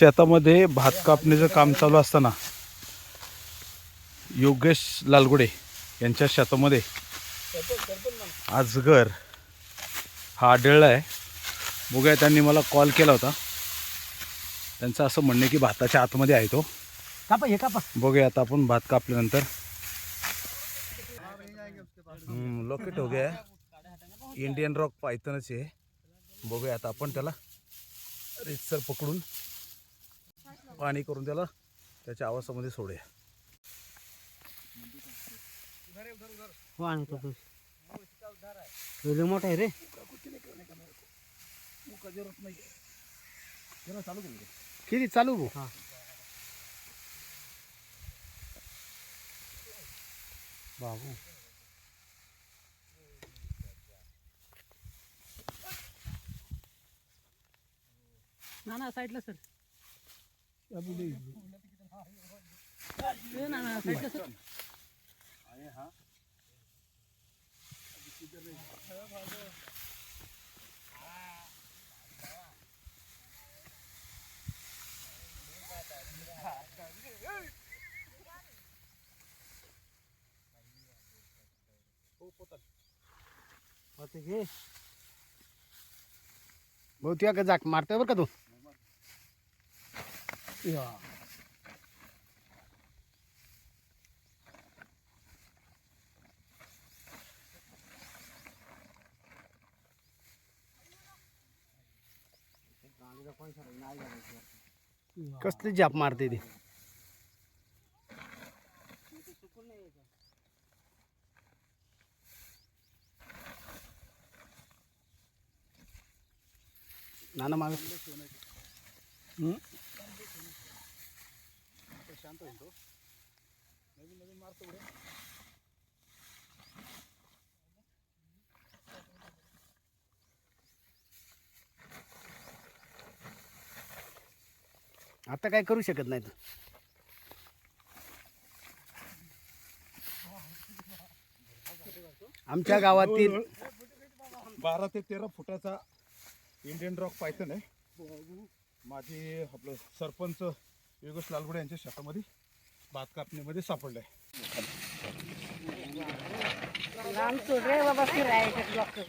शेतामध्ये भात कापणीचं काम चालू असताना योगेश लालगुडे यांच्या शेतामध्ये आजगर हा आढळला आहे. बघूया त्यांनी मला कॉल केला होता. त्यांचं असं म्हणणं की भाताच्या आतमध्ये आहे तो. कापा हे कापा. बघूया आता आपण भात कापल्यानंतर. लॉकेट हो गया. इंडियन रॉक पायथनच आहे. बघूया आता आपण त्याला रितसर पकडून. पाणी करून त्याला त्याच्या आवासामध्ये सोडूया. हो आणतो तू लय मोठा आहे रे. किती? चालू भाऊ. हा. बाबू. ना ना साईडला सर ना ना साईडला सर होते घे का जाक मारतोय बरं का तू? या. कसली जाप मारते ती? नाना माग. आता काय करू शकत नाही तू आमच्या गावातील बारा ते तेरा फुटाचा इंडियन रॉक पायथन आहे. माझे आपलं सरपंच योगेश लालगुडे यांच्या शेतामध्ये भात कापणीमध्ये सापडलं आहे लांब सोड रे बाबा फिरायचं.